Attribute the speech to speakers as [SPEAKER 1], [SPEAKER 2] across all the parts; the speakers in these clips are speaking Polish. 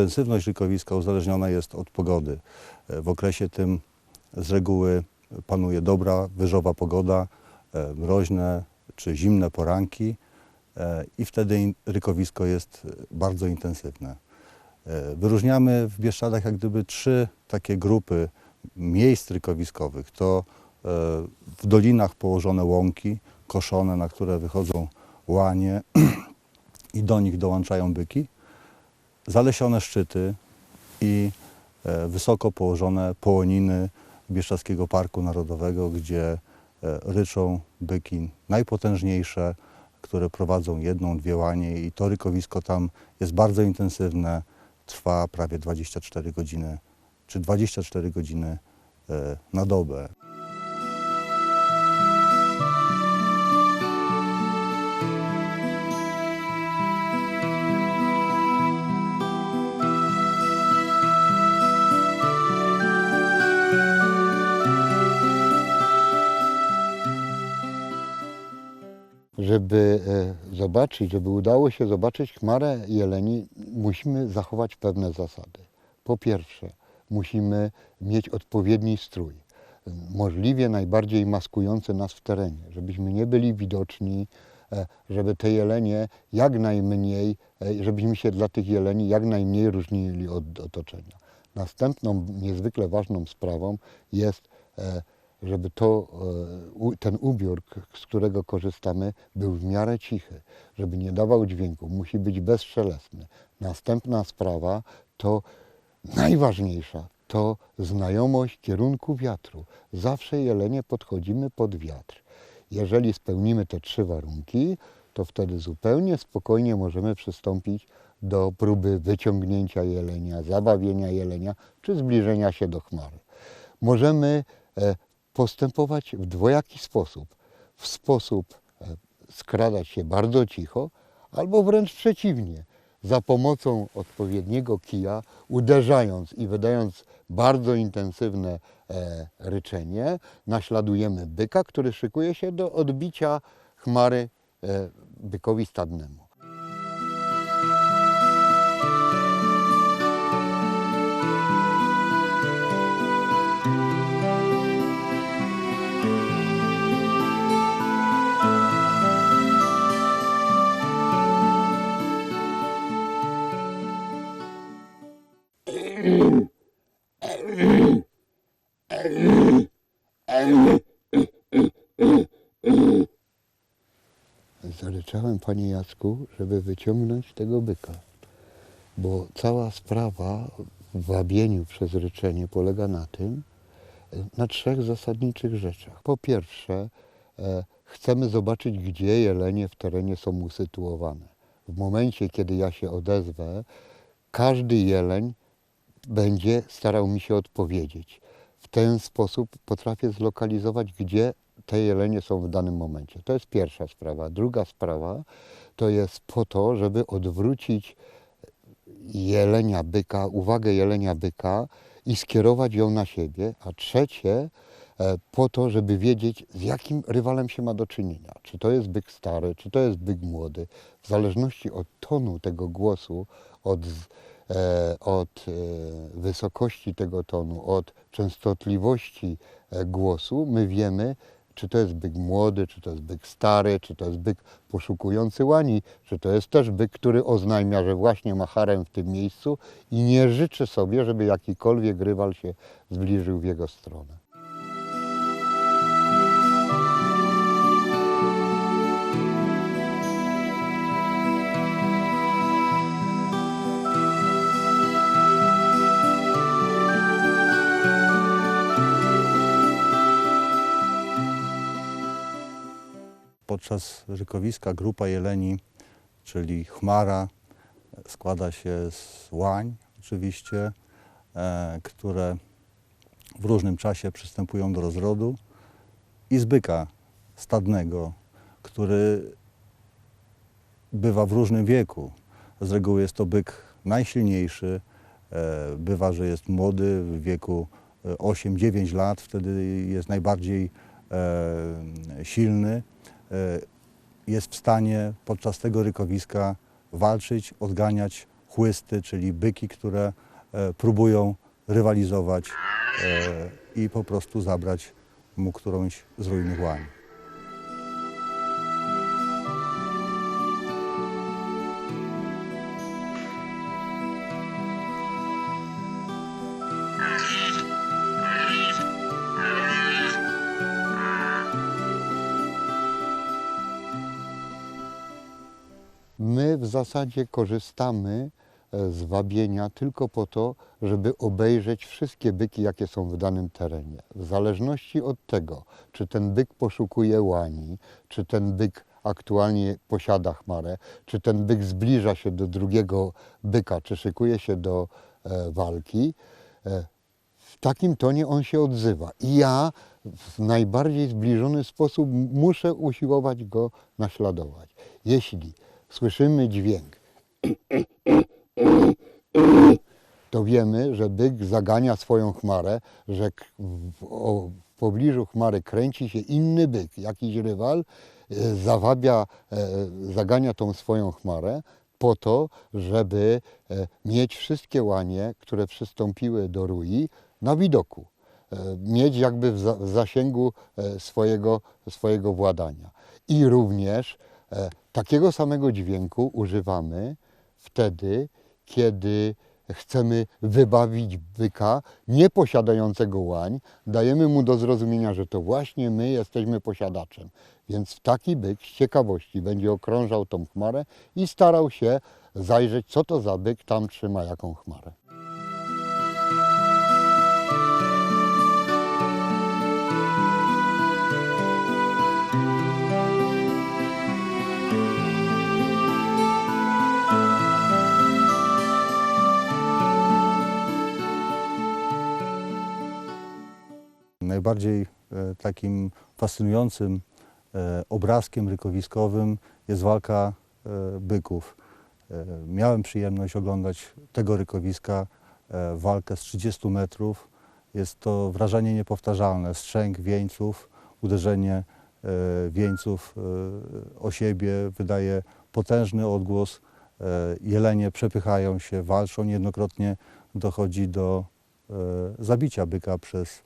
[SPEAKER 1] intensywność rykowiska uzależniona jest od pogody. E, W okresie tym z reguły panuje dobra, wyżowa pogoda, e, mroźne czy zimne poranki e, i wtedy rykowisko jest bardzo intensywne. Wyróżniamy w Bieszczadach jak gdyby trzy takie grupy miejsc rykowiskowych. To w dolinach położone łąki koszone, na które wychodzą łanie i do nich dołączają byki, zalesione szczyty i e, wysoko położone połoniny Bieszczadzkiego Parku Narodowego, gdzie e, ryczą byki najpotężniejsze, które prowadzą jedną, dwie łanie i to rykowisko tam jest bardzo intensywne, trwa prawie 24 godziny, czy 24 godziny e, na dobę.
[SPEAKER 2] Żeby e, zobaczyć, żeby udało się zobaczyć chmarę jeleni, musimy zachować pewne zasady. Po pierwsze, musimy mieć odpowiedni strój, możliwie najbardziej maskujący nas w terenie, żebyśmy nie byli widoczni, e, żeby te jelenie jak najmniej, e, żebyśmy się dla tych jeleni jak najmniej różnili od otoczenia. Następną niezwykle ważną sprawą jest żeby to, e, ten ubiór, z którego korzystamy, był w miarę cichy, żeby nie dawał dźwięku, musi być bezszelestny. Następna sprawa to najważniejsza, to znajomość kierunku wiatru. Zawsze jelenie podchodzimy pod wiatr. Jeżeli spełnimy te trzy warunki, to wtedy zupełnie spokojnie możemy przystąpić do próby wyciągnięcia jelenia, zabawienia jelenia czy zbliżenia się do chmary. Możemy e, postępować w dwojaki sposób. W sposób e, skradać się bardzo cicho, albo wręcz przeciwnie, za pomocą odpowiedniego kija, uderzając i wydając bardzo intensywne e, ryczenie, naśladujemy byka, który szykuje się do odbicia chmary e, bykowi stadnemu. Zaryczałem, panie Jacku, żeby wyciągnąć tego byka, bo cała sprawa w wabieniu przez ryczenie polega na tym, na trzech zasadniczych rzeczach. Po pierwsze, e, chcemy zobaczyć, gdzie jelenie w terenie są usytuowane. W momencie, kiedy ja się odezwę, każdy jeleń będzie starał mi się odpowiedzieć. W ten sposób potrafię zlokalizować, gdzie te jelenie są w danym momencie. To jest pierwsza sprawa. Druga sprawa to jest po to, żeby odwrócić jelenia byka, uwagę jelenia byka i skierować ją na siebie. A trzecie po to, żeby wiedzieć, z jakim rywalem się ma do czynienia. Czy to jest byk stary, czy to jest byk młody. W zależności od tonu tego głosu, od, e, od e, wysokości tego tonu, od częstotliwości e, głosu, my wiemy, czy to jest byk młody, czy to jest byk stary, czy to jest byk poszukujący łani, czy to jest też byk, który oznajmia, że właśnie ma harem w tym miejscu i nie życzy sobie, żeby jakikolwiek rywal się zbliżył w jego stronę.
[SPEAKER 1] Podczas rykowiska grupa jeleni, czyli chmara, składa się z łań oczywiście, e, które w różnym czasie przystępują do rozrodu i z byka stadnego, który bywa w różnym wieku. Z reguły jest to byk najsilniejszy, e, bywa, że jest młody w wieku e, 8-9 lat, wtedy jest najbardziej e, silny. E, Jest w stanie podczas tego rykowiska walczyć, odganiać chłysty, czyli byki, które e, próbują rywalizować e, i po prostu zabrać mu którąś z rujnych łań.
[SPEAKER 2] Zasadzie korzystamy e, z wabienia tylko po to, żeby obejrzeć wszystkie byki, jakie są w danym terenie. W zależności od tego, czy ten byk poszukuje łani, czy ten byk aktualnie posiada chmarę, czy ten byk zbliża się do drugiego byka, czy szykuje się do e, walki, e, w takim tonie on się odzywa. I ja w najbardziej zbliżony sposób muszę usiłować go naśladować. Jeśli słyszymy dźwięk, to wiemy, że byk zagania swoją chmarę, że w, pobliżu chmary kręci się inny byk, jakiś rywal, e, zawabia, e, zagania tą swoją chmarę po to, żeby e, mieć wszystkie łanie, które przystąpiły do rui na widoku. Mieć jakby w, za, w zasięgu swojego, swojego władania. I również takiego samego dźwięku używamy wtedy, kiedy chcemy wybawić byka nieposiadającego łań, dajemy mu do zrozumienia, że to właśnie my jesteśmy posiadaczem. Więc taki byk z ciekawości będzie okrążał tą chmarę i starał się zajrzeć, co to za byk tam trzyma jaką chmarę.
[SPEAKER 1] Najbardziej e, takim fascynującym e, obrazkiem rykowiskowym jest walka e, byków. Miałem przyjemność oglądać tego rykowiska walkę z 30 metrów. Jest to wrażenie niepowtarzalne. Strzęk wieńców, uderzenie wieńców o siebie wydaje potężny odgłos. Jelenie przepychają się, walczą. Niejednokrotnie dochodzi do zabicia byka przez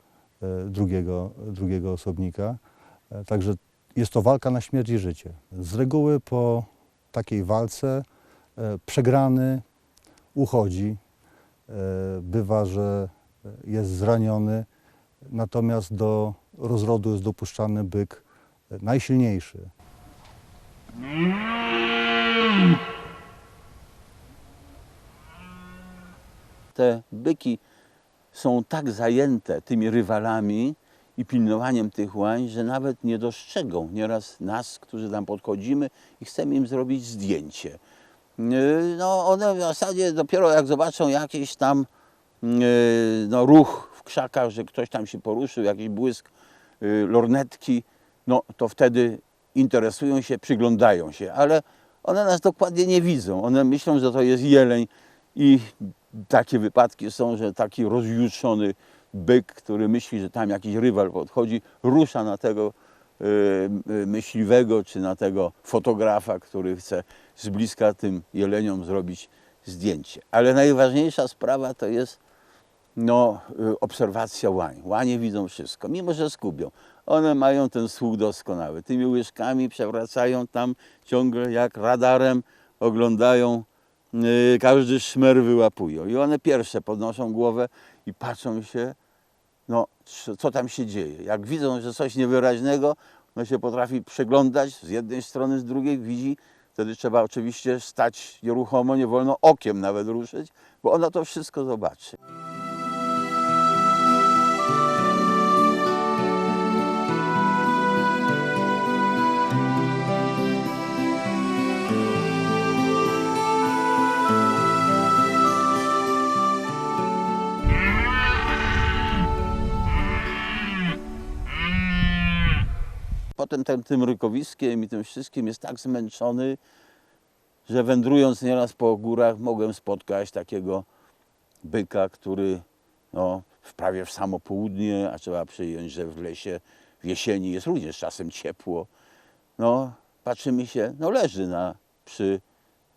[SPEAKER 1] drugiego, drugiego osobnika. E, Także jest to walka na śmierć i życie. Z reguły po takiej walce e, przegrany uchodzi. E, Bywa, że jest zraniony, natomiast do rozrodu jest dopuszczany byk e, najsilniejszy.
[SPEAKER 3] te byki są tak zajęte tymi rywalami i pilnowaniem tych łań, że nawet nie dostrzegą nieraz nas, którzy tam podchodzimy i chcemy im zrobić zdjęcie. Yy, No one w zasadzie dopiero jak zobaczą jakiś tam yy, no, ruch w krzakach, że ktoś tam się poruszył, jakiś błysk yy, lornetki, no to wtedy interesują się, przyglądają się, ale one nas dokładnie nie widzą. One myślą, że to jest jeleń i takie wypadki są, że taki rozjutrzony byk, który myśli, że tam jakiś rywal podchodzi, rusza na tego y, y, myśliwego czy na tego fotografa, który chce z bliska tym jeleniom zrobić zdjęcie. Ale najważniejsza sprawa to jest no, y, obserwacja łań. Łanie widzą wszystko, mimo że skubią. One mają ten słuch doskonały. Tymi łyżkami przewracają tam ciągle jak radarem, oglądają, każdy szmer wyłapują. I one pierwsze podnoszą głowę i patrzą się, no, co- co tam się dzieje. Jak widzą, że coś niewyraźnego, no się potrafi przeglądać z jednej strony, z drugiej widzi. Wtedy trzeba oczywiście stać nieruchomo, nie wolno okiem nawet ruszyć, bo ona to wszystko zobaczy. Potem tym, tym rykowiskiem i tym wszystkim jest tak zmęczony, że wędrując nieraz po górach mogłem spotkać takiego byka, który no, wprawie w samo południe, a trzeba przyjąć, że w lesie w jesieni jest również czasem ciepło. No, patrzymy się, no leży na, przy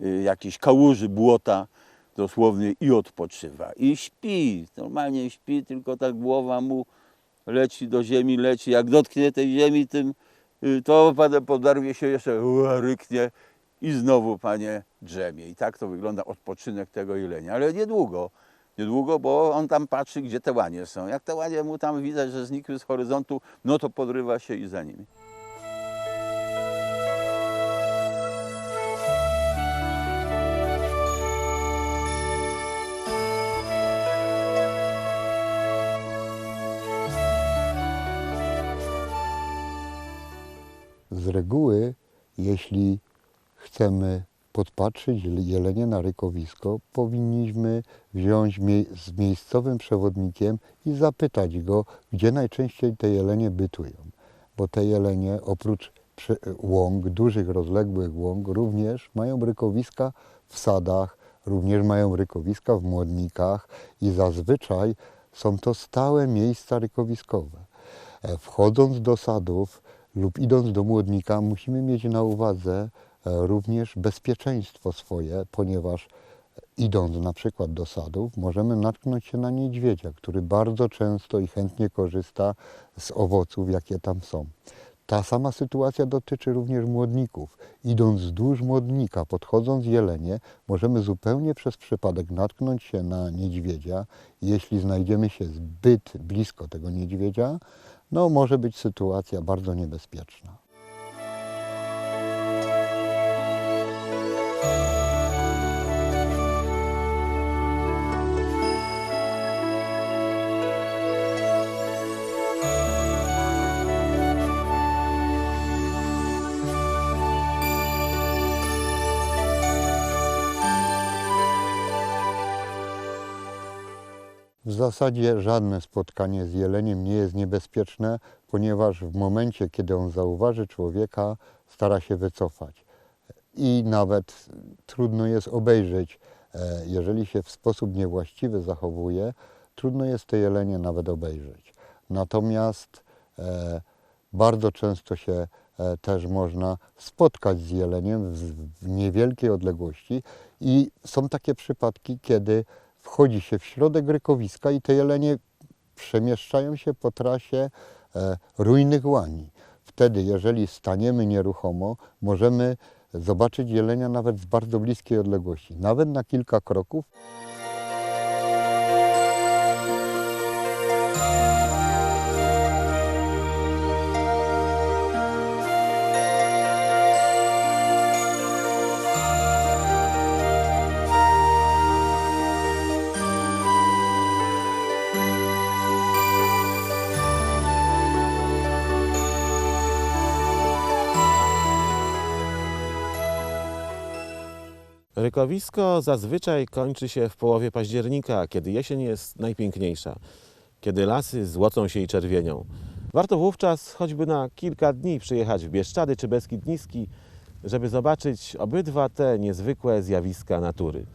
[SPEAKER 3] y, jakiejś kałuży błota, dosłownie i odpoczywa. I śpi, normalnie śpi, tylko ta głowa mu leci do ziemi, leci. Jak dotknie tej ziemi, tym to potem podarwie się jeszcze, ryknie i znowu, panie, drzemie. I tak to wygląda odpoczynek tego jelenia. Ale niedługo, niedługo, bo on tam patrzy, gdzie te łanie są. Jak te łanie mu tam widać, że znikły z horyzontu, no to podrywa się i za nimi.
[SPEAKER 2] Z reguły, jeśli chcemy podpatrzyć jelenie na rykowisko, powinniśmy wziąć mie- z miejscowym przewodnikiem i zapytać go, gdzie najczęściej te jelenie bytują. Bo te jelenie oprócz łąk, dużych, rozległych łąk, również mają rykowiska w sadach, również mają rykowiska w młodnikach i zazwyczaj są to stałe miejsca rykowiskowe. E, Wchodząc do sadów lub idąc do młodnika, musimy mieć na uwadze e, również bezpieczeństwo swoje, ponieważ idąc na przykład do sadów, możemy natknąć się na niedźwiedzia, który bardzo często i chętnie korzysta z owoców, jakie tam są. Ta sama sytuacja dotyczy również młodników. Idąc wzdłuż młodnika, podchodząc jelenie, możemy zupełnie przez przypadek natknąć się na niedźwiedzia. Jeśli znajdziemy się zbyt blisko tego niedźwiedzia, no może być sytuacja bardzo niebezpieczna. W zasadzie żadne spotkanie z jeleniem nie jest niebezpieczne, ponieważ w momencie, kiedy on zauważy człowieka, stara się wycofać. I nawet trudno jest obejrzeć, e, jeżeli się w sposób niewłaściwy zachowuje, trudno jest te jelenie nawet obejrzeć. Natomiast e, bardzo często się e, też można spotkać z jeleniem w, w niewielkiej odległości i są takie przypadki, kiedy wchodzi się w środek rykowiska i te jelenie przemieszczają się po trasie e, rójnych łani. Wtedy, jeżeli staniemy nieruchomo, możemy zobaczyć jelenia nawet z bardzo bliskiej odległości, nawet na kilka kroków.
[SPEAKER 4] Rykowisko zazwyczaj kończy się w połowie października, kiedy jesień jest najpiękniejsza, kiedy lasy złocą się i czerwienią. Warto wówczas choćby na kilka dni przyjechać w Bieszczady czy Beskid Niski, żeby zobaczyć obydwa te niezwykłe zjawiska natury.